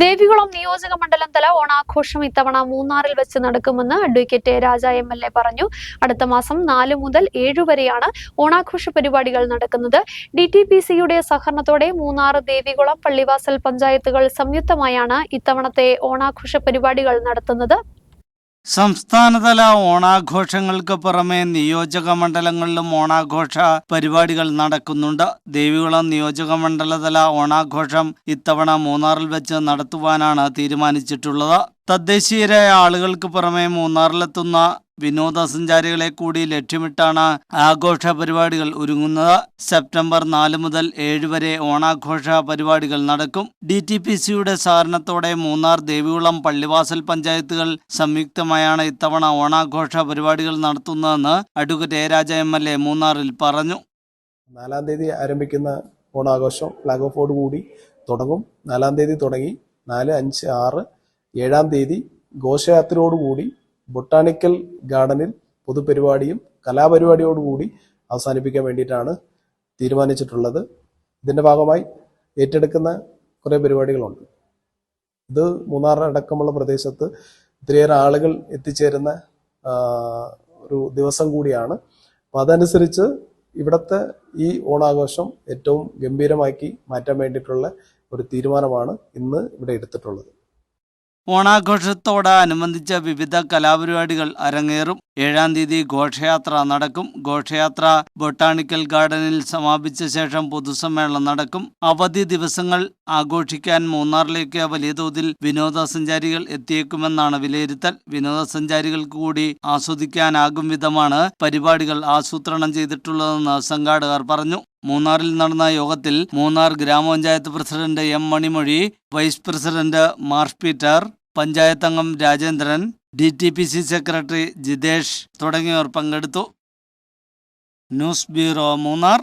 ദേവികുളം നിയോജക മണ്ഡലം തല ഓണാഘോഷം ഇത്തവണ മൂന്നാറിൽ വെച്ച് നടക്കുമെന്ന് advocate Raja M L A പറഞ്ഞു. അടുത്ത മാസം നാല് മുതൽ ഏഴു വരെയാണ് ഓണാഘോഷ പരിപാടികൾ നടക്കുന്നത്. ഡി ടി പി സിയുടെ സഹകരണത്തോടെ മൂന്നാർ ദേവികുളം പള്ളിവാസൽ പഞ്ചായത്തുകൾ സംയുക്തമായാണ് ഇത്തവണത്തെ ഓണാഘോഷ പരിപാടികൾ നടത്തുന്നത്. സംസ്ഥാനതല ഓണാഘോഷങ്ങൾക്ക് പുറമെ നിയോജക മണ്ഡലങ്ങളിലും ഓണാഘോഷ പരിപാടികൾ നടക്കുന്നുണ്ട്. ദേവികുളം നിയോജക മണ്ഡലതല ഓണാഘോഷം ഇത്തവണ മൂന്നാറിൽ വെച്ച് നടത്തുവാനാണ് തീരുമാനിച്ചിട്ടുള്ളത്. തദ്ദേശീയരായ ആളുകൾക്ക് പുറമെ മൂന്നാറിലെത്തുന്ന വിനോദസഞ്ചാരികളെ കൂടി ലക്ഷ്യമിട്ടാണ് ആഘോഷ പരിപാടികൾ ഒരുങ്ങുന്നത്. സെപ്റ്റംബർ നാല് മുതൽ ഏഴ് വരെ ഓണാഘോഷ പരിപാടികൾ നടക്കും. ഡി ടി പി സിയുടെ സഹകരണത്തോടെ മൂന്നാർ ദേവികുളം പള്ളിവാസൽ പഞ്ചായത്തുകൾ സംയുക്തമായാണ് ഇത്തവണ ഓണാഘോഷ പരിപാടികൾ നടത്തുന്നതെന്ന് advocate A Raja M L A മൂന്നാറിൽ പറഞ്ഞു. നാലാം തീയതി ആരംഭിക്കുന്ന ഓണാഘോഷം ഫ്ലാഗ് ഓഫോട് കൂടി തുടങ്ങും. നാലാം തീയതി തുടങ്ങി നാല് അഞ്ച് ആറ് ഏഴാം തീയതി ഘോഷയാത്രയോടുകൂടി ബൊട്ടാണിക്കൽ ഗാർഡനിൽ പൊതുപരിപാടിയും കലാപരിപാടിയോടുകൂടി അവസാനിപ്പിക്കാൻ വേണ്ടിയിട്ടാണ് തീരുമാനിച്ചിട്ടുള്ളത്. ഇതിന്റെ ഭാഗമായി ഏറ്റെടുക്കുന്ന കുറേ പരിപാടികളുണ്ട്. ഇത് മൂന്നാർ അടക്കമുള്ള പ്രദേശത്ത് ഒത്തിരിയേറെ ആളുകൾ എത്തിച്ചേരുന്ന ഒരു ദിവസം കൂടിയാണ്. അപ്പം അതനുസരിച്ച് ഇവിടുത്തെ ഈ ഓണാഘോഷം ഏറ്റവും ഗംഭീരമാക്കി മാറ്റാൻ വേണ്ടിയിട്ടുള്ള ഒരു തീരുമാനമാണ് ഇന്ന് ഇവിടെ എടുത്തിട്ടുള്ളത്. ഓണാഘോഷത്തോടനുബന്ധിച്ച വിവിധ കലാപരിപാടികൾ അരങ്ങേറും. ഏഴാം തീയതി ഘോഷയാത്ര നടക്കും. ഘോഷയാത്ര ബൊട്ടാണിക്കൽ ഗാർഡനിൽ സമാപിച്ച ശേഷം പൊതുസമ്മേളനം നടക്കും. അവധി ദിവസങ്ങൾ ആഘോഷിക്കാൻ മൂന്നാറിലേക്ക് വലിയ തോതിൽ വിനോദസഞ്ചാരികൾ എത്തിയേക്കുമെന്നാണ് വിലയിരുത്തൽ. വിനോദസഞ്ചാരികൾക്ക് കൂടി ആസ്വദിക്കാനാകും വിധമാണ് പരിപാടികൾ ആസൂത്രണം ചെയ്തിട്ടുള്ളതെന്ന് സംഘാടകർ പറഞ്ഞു. മൂന്നാറിൽ നടന്ന യോഗത്തിൽ മൂന്നാർ ഗ്രാമപഞ്ചായത്ത് president M Manimozhi vice president Marsh Peter panchayat അംഗം Rajendran D T P C secretary Jithesh തുടങ്ങിയവർ പങ്കെടുത്തു. News bureau Munnar.